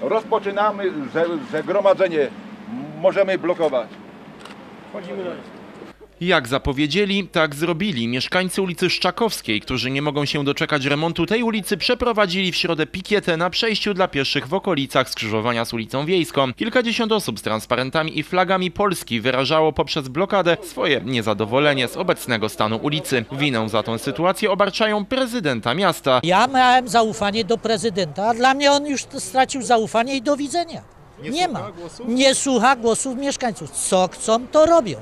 Rozpoczynamy ze-. Możemy blokować. Jak zapowiedzieli, tak zrobili. Mieszkańcy ulicy Szczakowskiej, którzy nie mogą się doczekać remontu tej ulicy, przeprowadzili w środę pikietę na przejściu dla pieszych w okolicach skrzyżowania z ulicą Wiejską. Kilkadziesiąt osób z transparentami i flagami Polski wyrażało poprzez blokadę swoje niezadowolenie z obecnego stanu ulicy. Winę za tę sytuację obarczają prezydenta miasta. Ja miałem zaufanie do prezydenta, a dla mnie on już stracił zaufanie i do widzenia. Nie, ma. Nie słucha głosów mieszkańców. Co chcą, to robią.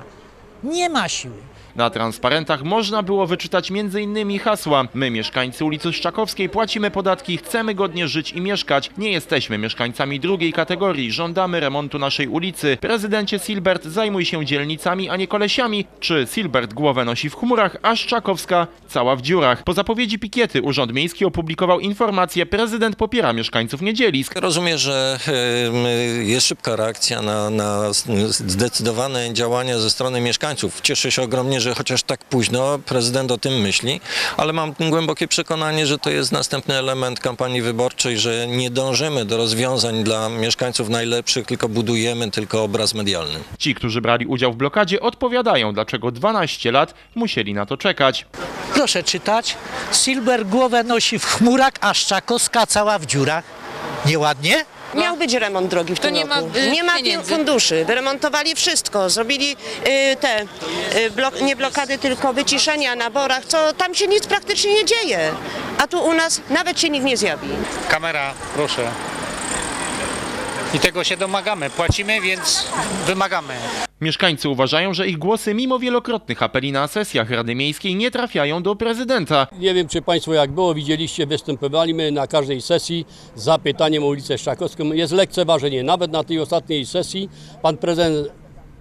Nie ma siły. Na transparentach można było wyczytać m.in. hasła My, mieszkańcy ulicy Szczakowskiej, płacimy podatki, chcemy godnie żyć i mieszkać. Nie jesteśmy mieszkańcami drugiej kategorii, żądamy remontu naszej ulicy. Prezydencie Silbert, zajmuj się dzielnicami, a nie kolesiami. Czy Silbert głowę nosi w chmurach, a Szczakowska cała w dziurach? Po zapowiedzi pikiety Urząd Miejski opublikował informację, prezydent popiera mieszkańców Niedzielisk. Rozumiem, że jest szybka reakcja na, na zdecydowane działania ze strony mieszkańców. Cieszę się ogromnie, że chociaż tak późno prezydent o tym myśli, ale mam głębokie przekonanie, że to jest następny element kampanii wyborczej, że nie dążymy do rozwiązań dla mieszkańców najlepszych, tylko budujemy tylko obraz medialny. Ci, którzy brali udział w blokadzie, odpowiadają, dlaczego 12 lat musieli na to czekać. Proszę czytać. Silber głowę nosi w chmurach, a Szczakowska cała w dziurach. Nieładnie? Miał być remont drogi w tym nie ma, roku. y, nie ma pieniędzy. funduszy. Wyremontowali wszystko. Zrobili y, te y, blok, nie blokady, tylko wyciszenia na borach, co tam się nic praktycznie nie dzieje. A tu u nas nawet się nikt nie zjawi. Kamera, proszę. I tego się domagamy. Płacimy, więc wymagamy. Mieszkańcy uważają, że ich głosy, mimo wielokrotnych apeli na sesjach Rady Miejskiej, nie trafiają do prezydenta. Nie wiem, czy Państwo jak było, widzieliście, występowaliśmy na każdej sesji z zapytaniem o ulicę Szczakowską. Jest lekceważenie. Nawet na tej ostatniej sesji pan prezydent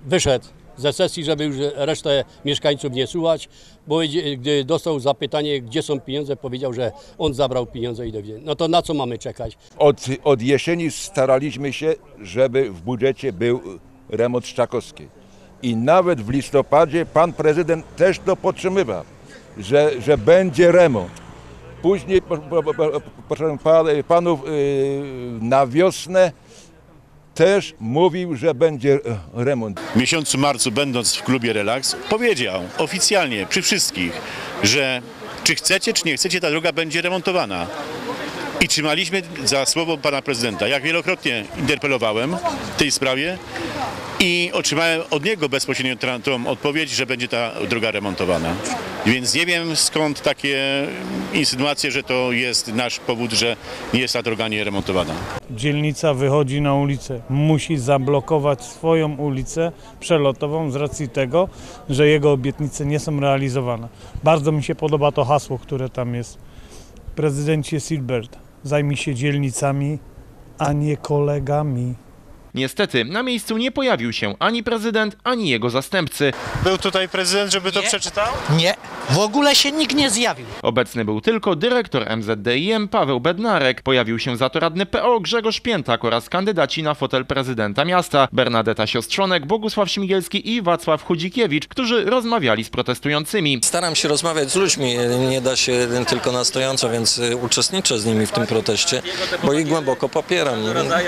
wyszedł ze sesji, żeby już resztę mieszkańców nie słuchać, bo gdy dostał zapytanie, gdzie są pieniądze, powiedział, że on zabrał pieniądze i do widzenia. No to na co mamy czekać? Od, od jesieni staraliśmy się, żeby w budżecie był remont Szczakowskiej. I nawet w listopadzie pan prezydent też to podtrzymywał, że, że będzie remont. Później, proszę pa- panów, yy, na wiosnę też mówił, że będzie e, remont. w miesiącu marcu, będąc w klubie Relax, powiedział oficjalnie przy wszystkich, że czy chcecie, czy nie chcecie, ta droga będzie remontowana. I trzymaliśmy za słowo pana prezydenta. Jak wielokrotnie interpelowałem w tej sprawie i otrzymałem od niego bezpośrednio tą odpowiedź, że będzie ta droga remontowana. Więc nie wiem skąd takie insynuacje, że to jest nasz powód, że nie jest ta droga nie remontowana. dzielnica wychodzi na ulicę, musi zablokować swoją ulicę przelotową z racji tego, że jego obietnice nie są realizowane. Bardzo mi się podoba to hasło, które tam jest. Prezydencie Silbert, zajmij się dzielnicami, a nie kolegami. Niestety, na miejscu nie pojawił się ani prezydent, ani jego zastępcy. Był tutaj prezydent, żeby to Nie. przeczytał? Nie. W ogóle się nikt nie zjawił. Obecny był tylko dyrektor MZDIM Paweł Bednarek. Pojawił się za to radny PO Grzegorz Piętak oraz kandydaci na fotel prezydenta miasta Bernadeta Siostrzonek, Bogusław Śmigielski i Wacław Chudzikiewicz, którzy rozmawiali z protestującymi. Staram się rozmawiać z ludźmi, nie da się tylko na stojąco, więc y, uczestniczę z nimi w tym proteście, bo ich głęboko popieram.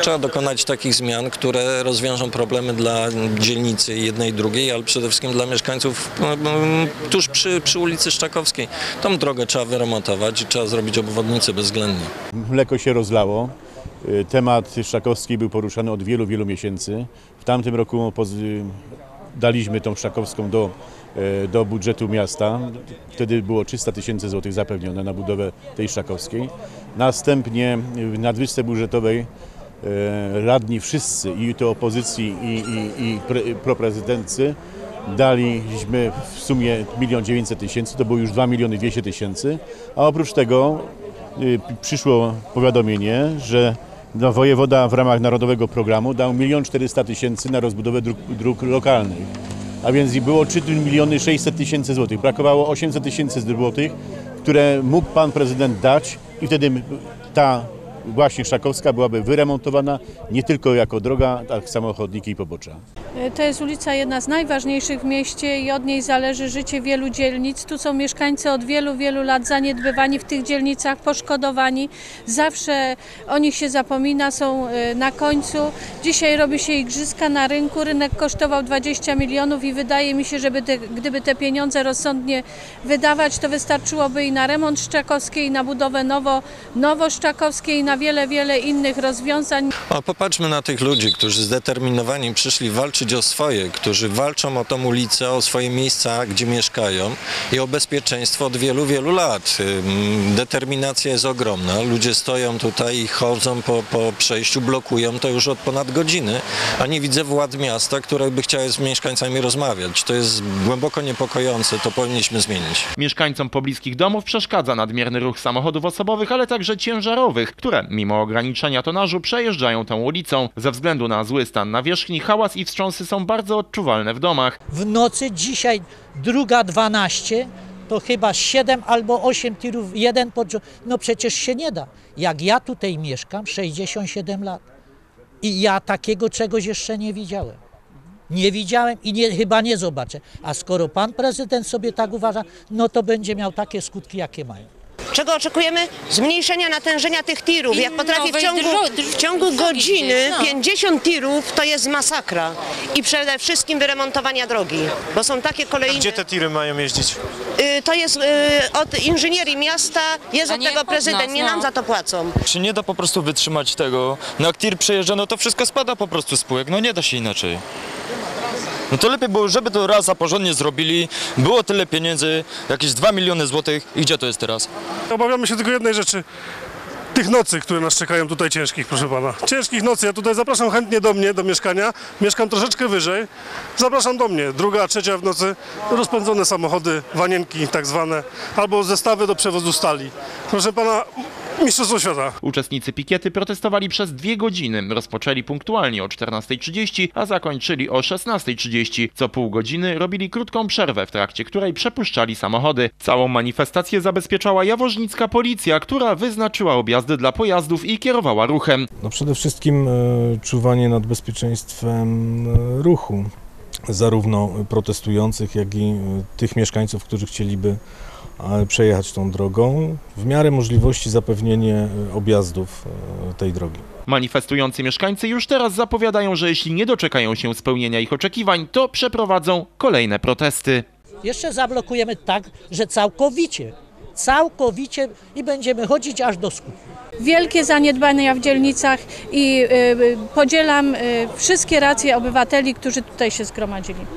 Trzeba dokonać takich zmian, które rozwiążą problemy dla dzielnicy jednej i drugiej, ale przede wszystkim dla mieszkańców no, mm, tuż przy, przy ulicy Szczakowskiej. Tą drogę trzeba wyremontować i trzeba zrobić obwodnicę bezwzględnie. Mleko się rozlało. Y, Temat Szczakowskiej był poruszany od wielu, wielu miesięcy. W tamtym roku daliśmy tą Szczakowską do, e, do budżetu miasta. Wtedy było 300 tysięcy złotych zapewnione na budowę tej Szczakowskiej. Następnie w nadwyżce budżetowej radni wszyscy, i to opozycji, i, i, i daliśmy w sumie 1 900 tysięcy, to było już 2 miliony 200 tysięcy, a oprócz tego y, przyszło powiadomienie, że no, wojewoda w ramach narodowego programu dał 1 400 tysięcy na rozbudowę dróg, dróg lokalnych. A więc było 3 miliony 600 tysięcy złotych. Brakowało 800 tysięcy złotych, które mógł pan prezydent dać i wtedy ta właśnie Szakowska byłaby wyremontowana nie tylko jako droga, ale samochodniki i pobocza. To jest ulica jedna z najważniejszych w mieście i od niej zależy życie wielu dzielnic. Tu są mieszkańcy od wielu, wielu lat zaniedbywani w tych dzielnicach, poszkodowani. Zawsze o nich się zapomina, są e, na końcu. Dzisiaj robi się igrzyska na rynku. Rynek kosztował 20 milionów i wydaje mi się, te, gdyby te pieniądze rozsądnie wydawać, to wystarczyłoby i na remont Szczakowskiej, i na budowę nowo, nowo Szczakowskiej, i na wiele, wiele innych rozwiązań. A popatrzmy na tych ludzi, którzy zdeterminowani przyszli walczyć o swoje, którzy walczą o tą ulicę, o swoje miejsca, gdzie mieszkają i o bezpieczeństwo od wielu, wielu lat. Determinacja jest ogromna. Ludzie stoją tutaj i chodzą po, po przejściu, blokują to już od ponad godziny, a nie widzę władz miasta, które by chciały z mieszkańcami rozmawiać. To jest głęboko niepokojące, to powinniśmy zmienić. Mieszkańcom pobliskich domów przeszkadza nadmierny ruch samochodów osobowych, ale także ciężarowych, które mimo ograniczenia tonażu przejeżdżają tą ulicą. Ze względu na zły stan nawierzchni, hałas i są bardzo odczuwalne w domach. W nocy dzisiaj druga 12, to chyba 7 albo 8 tirów, jeden pod. No przecież się nie da. Jak ja tutaj mieszkam, 67 lat i ja takiego czegoś jeszcze nie widziałem. Nie widziałem i nie, chyba nie zobaczę. A skoro pan prezydent sobie tak uważa, no to będzie miał takie skutki, jakie mają. Czego oczekujemy? Zmniejszenia natężenia tych tirów. I Jak potrafi w ciągu, w ciągu godziny gdzieś, no. 50 tirów to jest masakra. I przede wszystkim wyremontowania drogi, bo są takie kolejne. Gdzie te tiry mają jeździć? Y, To jest y, od inżynierii miasta, jest A od nie tego od prezydent, nas, nie no. nam za to płacą. Czy nie da po prostu wytrzymać tego? No jak tir przejeżdża, no to wszystko spada po prostu z półek, no nie da się inaczej. No to lepiej było, żeby to raz a porządnie zrobili, było tyle pieniędzy, jakieś 2 miliony złotych i gdzie to jest teraz? Obawiamy się tylko jednej rzeczy. Tych nocy, które nas czekają tutaj ciężkich, proszę pana. Ciężkich nocy. Ja tutaj zapraszam chętnie do mnie, do mieszkania. Mieszkam troszeczkę wyżej. Zapraszam do mnie. Druga, trzecia w nocy. Rozpędzone samochody, wanienki tak zwane. Albo zestawy do przewozu stali. Proszę pana, mistrzostwo świata. Uczestnicy pikiety protestowali przez dwie godziny. Rozpoczęli punktualnie o 14.30, a zakończyli o 16.30. Co pół godziny robili krótką przerwę, w trakcie której przepuszczali samochody. Całą manifestację zabezpieczała jaworznicka policja, która wyznaczyła objazdy dla pojazdów i kierowała ruchem. No przede wszystkim e, czuwanie nad bezpieczeństwem e, ruchu, zarówno protestujących, jak i e, tych mieszkańców, którzy chcieliby przejechać tą drogą. W miarę możliwości zapewnienie e, objazdów e, tej drogi. Manifestujący mieszkańcy już teraz zapowiadają, że jeśli nie doczekają się spełnienia ich oczekiwań, to przeprowadzą kolejne protesty. Jeszcze zablokujemy tak, że całkowicie, całkowicie i będziemy chodzić aż do skutku. Wielkie zaniedbania w dzielnicach i y, podzielam y, wszystkie racje obywateli, którzy tutaj się zgromadzili.